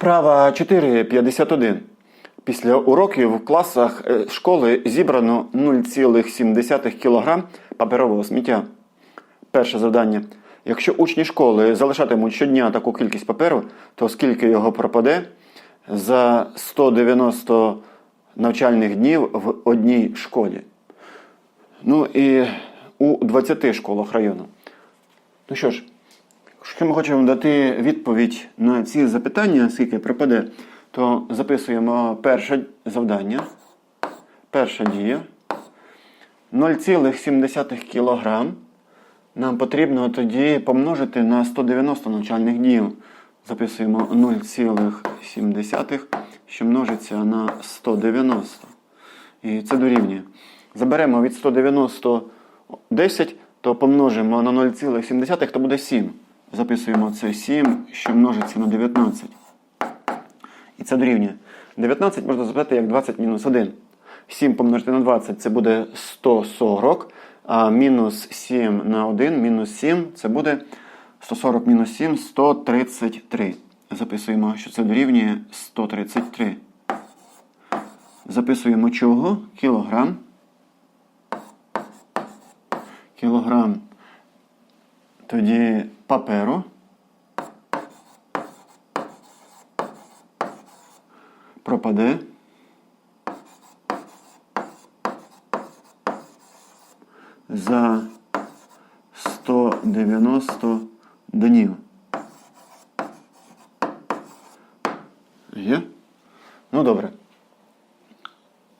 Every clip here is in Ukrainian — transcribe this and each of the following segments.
Вправа 4.51. Після уроків в класах е, школи зібрано 0,7 кг паперового сміття. Перше завдання. Якщо учні школи залишатимуть щодня таку кількість паперу, то скільки його пропаде за 190 навчальних днів в одній школі? Ну і у 20 школах району. Ну що ж, Якщо ми хочемо дати відповідь на ці запитання, скільки пропаде, то записуємо перше завдання. Перша дія. 0,7 кг нам потрібно тоді помножити на 190 навчальних днів. Записуємо 0,7, що множиться на 190. І це дорівнює. Заберемо від 190 10, то помножимо на 0,7, то буде 7. Записуємо це 7, що множиться на 19. І це дорівнює. 19 можна записати як 20 мінус 1. 7 помножити на 20 це буде 140. А мінус 7 на 1, мінус 7 це буде 140 мінус 7 133. Записуємо, що це дорівнює 133. Записуємо чого? Кілограм. Кілограм тоді паперу. Пропаде. За 190 днів. Є? Ну добре.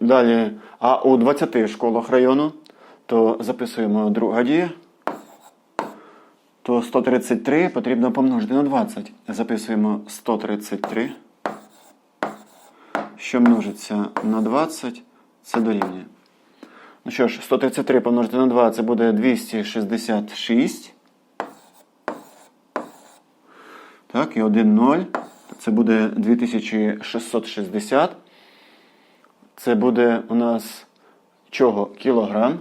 Далі, а у 20 школах району, то записуємо друга дія то 133 потрібно помножити на 20. Записуємо 133, що множиться на 20, це дорівнює. Ну що ж, 133 помножити на 2 це буде 266. Так, і 1 0. Це буде 2660. Це буде у нас чого? Кілограм.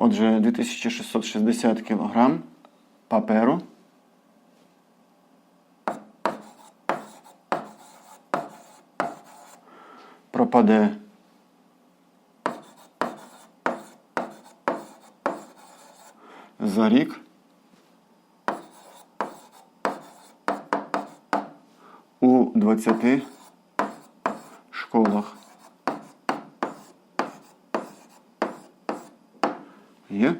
Отже, 2660 кг паперу. Пропаде за рік у 20 школах. Є?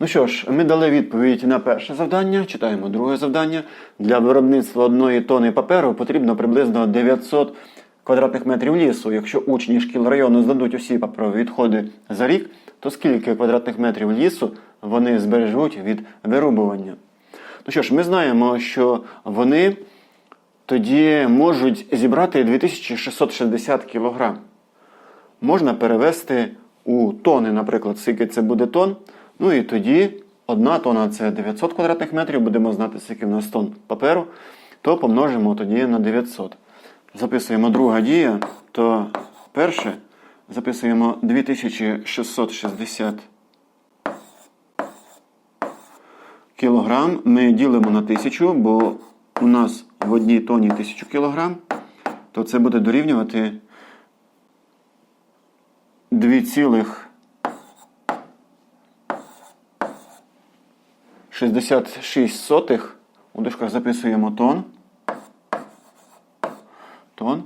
Ну що ж, ми дали відповідь на перше завдання. Читаємо друге завдання. Для виробництва одної тони паперу потрібно приблизно 900 квадратних метрів лісу. Якщо учні шкіл району здадуть усі паперові відходи за рік, то скільки квадратних метрів лісу вони збережуть від вирубування? Ну що ж, ми знаємо, що вони тоді можуть зібрати 2660 кг. Можна перевести у тони, наприклад, скільки це буде тонн. Ну і тоді одна тонна це 900 квадратних метрів, будемо знати, скільки в нас тонн паперу, то помножимо тоді на 900. Записуємо друга дія, то перше записуємо 2660 кілограм. Ми ділимо на 1000, бо у нас в одній тоні 1000 кілограм, то це буде дорівнювати 2,66 у дужках записуємо тон. Тон.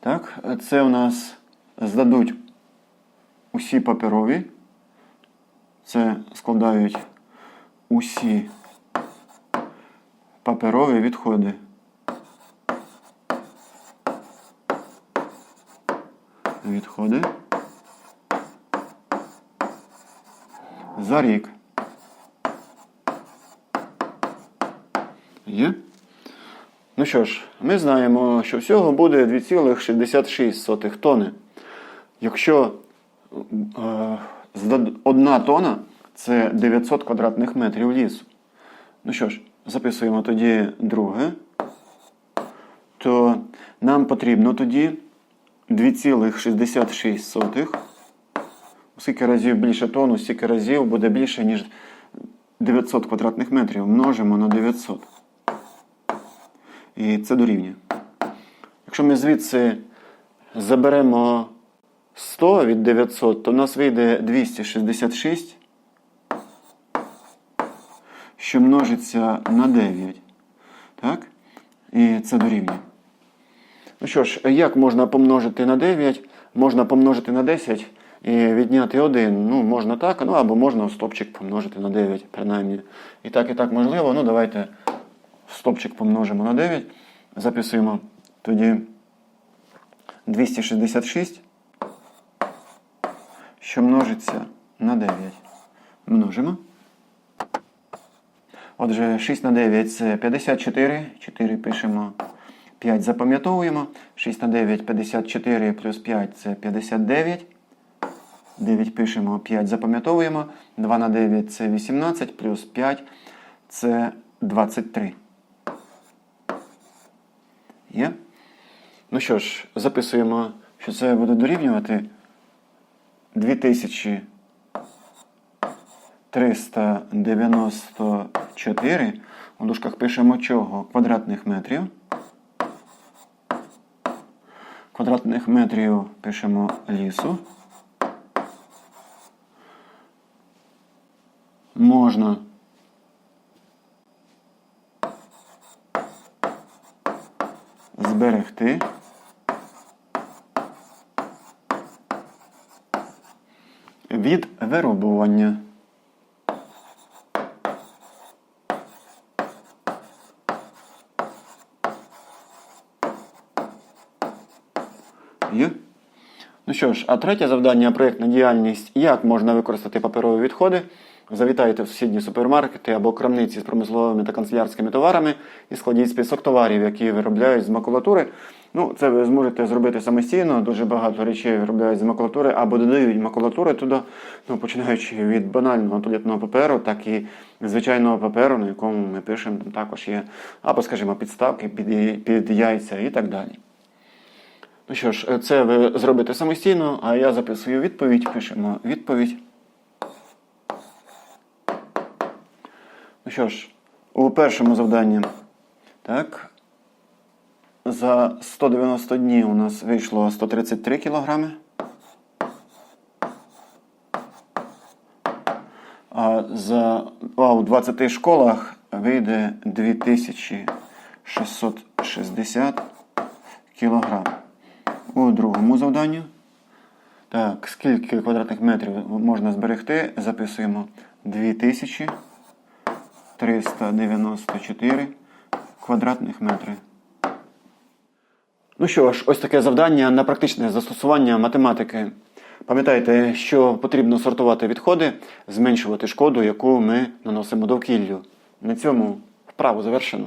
Так, це у нас здадуть усі паперові. Це складають усі паперові відходи. Відходи. За рік. Є? Ну що ж, ми знаємо, що всього буде 2,66 тони. Якщо е, одна тона це 900 квадратних метрів лісу. Ну що ж, записуємо тоді друге. То нам потрібно тоді 2,66. Скільки разів більше тону, стільки разів буде більше, ніж 900 квадратних метрів множимо на 900. І це дорівнює. Якщо ми звідси заберемо 100 від 900, то в нас вийде 266, що множиться на 9. Так? І це дорівнює. Ну що ж, як можна помножити на 9? Можна помножити на 10 і відняти 1. Ну, можна так, ну або можна стопчик помножити на 9, принаймні. І так, і так можливо. Ну, давайте стопчик помножимо на 9. Записуємо тоді 266, що множиться на 9. Множимо. Отже, 6 на 9 це 54. 4 пишемо. 5 запам'ятовуємо. 6 на 9 54 плюс 5 це 59. 9 пишемо, 5 запам'ятовуємо. 2 на 9 це 18, плюс 5 це 23. Є? Ну що ж, записуємо, що це буде дорівнювати 2394. У дужках пишемо чого? Квадратних метрів. Квадратних метрів пишемо лісу. Можна зберегти. Від вирубування. Є? Ну що ж, а третє завдання проєктна діяльність. Як можна використати паперові відходи? Завітайте в сусідні супермаркети або крамниці з промисловими та канцелярськими товарами і складіть список товарів, які виробляють з макулатури. Ну, це ви зможете зробити самостійно. Дуже багато речей виробляють з макулатури або додають макулатури туди, ну, починаючи від банального туалетного паперу, так і звичайного паперу, на якому ми пишемо, там також є, або, скажімо, підставки під, під яйця і так далі. Ну що ж, це ви зробите самостійно, а я записую відповідь, пишемо відповідь. Що ж, у першому завданні, так, за 190 днів у нас вийшло 133 кілограми. А за а у 20 школах вийде 2660 кілограм. У другому завданні. Так, скільки квадратних метрів можна зберегти? Записуємо 2394 квадратних метри. Ну що ж, ось таке завдання на практичне застосування математики. Пам'ятайте, що потрібно сортувати відходи, зменшувати шкоду, яку ми наносимо довкіллю. На цьому вправу завершено.